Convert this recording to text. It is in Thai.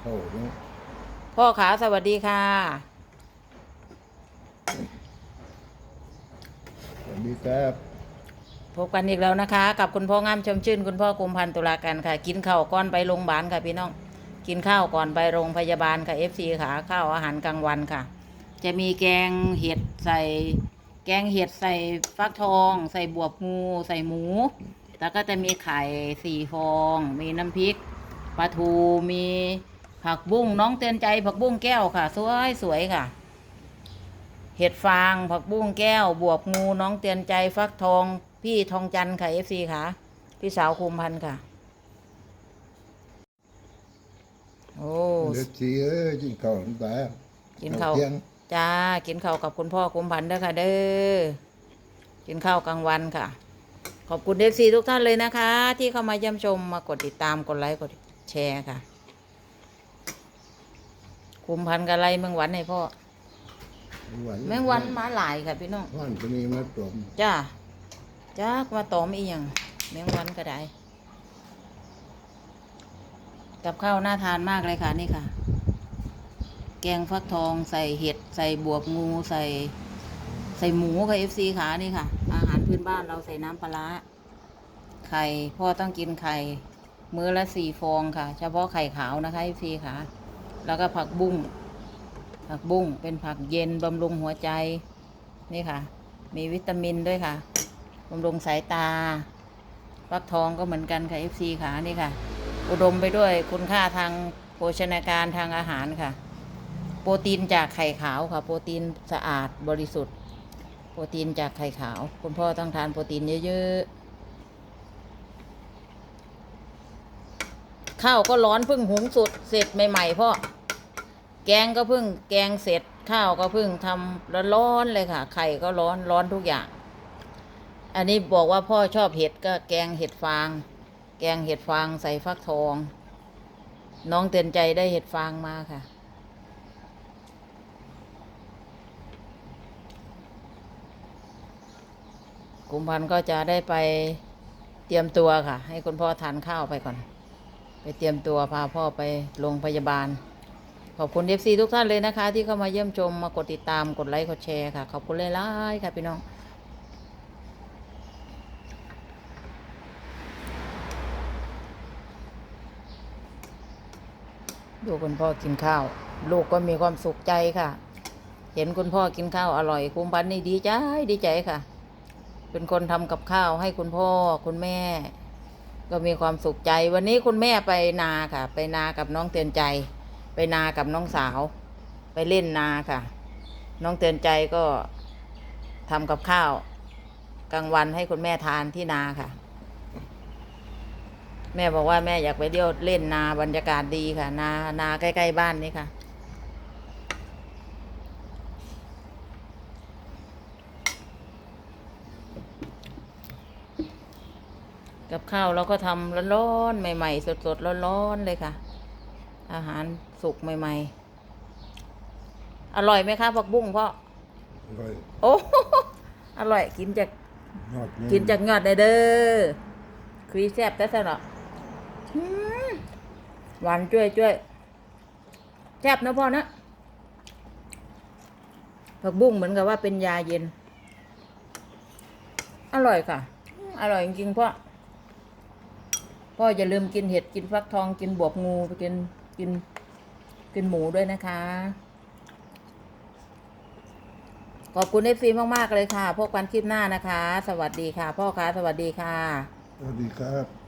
เข้าเนาะพ่อขาสวัสดีค่ะ สวัสดีครับพบกันอีกแล้วนะคะ กับคุณพ่องามชมชื่น คุณพ่อกุมพันธ์ตุลาการค่ะ กินข้าวก่อนไปโรงพยาบาลค่ะพี่น้อง กินข้าวก่อนไปโรงพยาบาลค่ะเอฟซีค่ะข้าวอาหารกลางวันค่ะ จะมีแกงเห็ดใส่ แกงเห็ดใส่ฟักทอง ใส่บวบงูใส่หมู แล้วก็จะมีไข่สี่ฟอง มีน้ำพริกปลาทูมี ผักบุ้งน้องเตือนใจผักบุ้งแก้วค่ะ สวยสวยค่ะ เห็ดฟางผักบุ้งแก้ว บวบงูน้องเตือนใจฟักทอง พี่ทองจันทร์ค่ะเอฟซีค่ะ พี่สาวคุมพันธ์ค่ะ โอ้เดือดสีเอ้ยกินข้าวน้ำตากินข้าวเที่ยงจ้ากินข้าวกับคุณพ่อคุมพันธ์เด้อค่ะ เด้อกินข้าวกลางวันค่ะ ขอบคุณเอฟซีทุกท่านเลยนะคะ ที่เข้ามาเยี่ยมชมมากดติดตามกดไลค์กดแชร์ค่ะ คุมพันธ์กับไรเมืองหวันให้พ่อแมงวันมาหลายค่ะพี่น้องวันตัวนี้มาตรมจ้าจ้ามาตอมอีหยังแมงวันก็ได้กับข้าวน่าทานมากเลยค่ะนี่ค่ะ แกงฟักทองใส่เห็ดใส่บวบงูใส่ ใส่หมูค่ะเอฟซีขานี่ค่ะ อาหารพื้นบ้านเราใส่น้ำปลาร้าไข่พ่อต้องกินไข่ มื้อละสี่ฟองค่ะ เฉพาะไข่ขาวนะคะเอฟซีค่ะ แล้วก็ผักบุ้ง ผักบุ้งเป็นผักเย็นบำรุงหัวใจ นี่ค่ะ มีวิตามินด้วยค่ะ บำรุงสายตา ฟักทองก็เหมือนกันค่ะ FC ค่ะนี่ค่ะ อุดมไปด้วยคุณค่าทางโภชนาการทางอาหารค่ะ โปรตีนจากไข่ขาวค่ะ โปรตีนสะอาดบริสุทธิ์ โปรตีนจากไข่ขาว คุณพ่อต้องทานโปรตีนเยอะๆ ข้าวก็ร้อนเพิ่งหุงสุดเสร็จใหม่ ๆพ่อแกงก็เพิ่งแกงเสร็จข้าวก็เพิ่งทำร้อนเลยค่ะไข่ก็ร้อนร้อนทุกอย่าง อันนี้บอกว่าพ่อชอบเห็ดก็แกงเห็ดฟาง แกงเห็ดฟางใส่ฟักทอง น้องเตือนใจได้เห็ดฟางมาค่ะกุมพันธ์ก็จะได้ไปเตรียมตัวค่ะ ให้คุณพ่อทานข้าวไปก่อน ไปเตรียมตัวพาพ่อไปโรงพยาบาล ขอบคุณเอฟซีทุกท่านเลยนะคะ ที่เข้ามาเยี่ยมชมมากดติดตามกดไลค์กดแชร์ค่ะ ขอบคุณเลยล่ๆค่ะพี่น้องดูคุณพ่อกินข้าว ลูกก็มีความสุขใจค่ะ เห็นคุณพ่อกินข้าวอร่อยคุ้มพันนี่ดีใจดีใจค่ะ เป็นคนทำกับข้าวให้คุณพ่อคุณแม่ ก็มีความสุขใจ วันนี้คุณแม่ไปนาค่ะ ไปนากับน้องเตือนใจ ไปนากับน้องสาว ไปเล่นนาค่ะ น้องเตือนใจก็ทำกับข้าว กลางวันให้คุณแม่ทานที่นาค่ะ แม่บอกว่าแม่อยากไปเที่ยวเล่นนาบรรยากาศดีค่ะ นานาใกล้ ๆ บ้านนี่ค่ะ กับข้าวเราก็ทำร้อนๆใหม่ ๆ สดๆร้อนๆเลยค่ะ อาหารสุกใหม่ ๆ อร่อยไหมคะผักบุ้งพ่ออร่อยโอ้โหอร่อยกินจากยอดเยี่ยมกินจากยอดได้เด้อคุยแซ่บแต่สนออืมหวานจ้วยจ้วยแซ่บนะพ่อนะผักบุ้งเหมือนกับว่าเป็นยาเย็น อร่อยค่ะ อร่อยจริงๆพ่อ พ่ออย่าลืมกินเห็ดกินฟักทองกินบวบงูไปกินกินกินหมูด้วยนะคะ ขอบคุณเอฟซีมาก ๆ เลยค่ะ พบกันคลิปหน้านะคะ สวัสดีค่ะ พ่อคะสวัสดีค่ะ สวัสดีครับ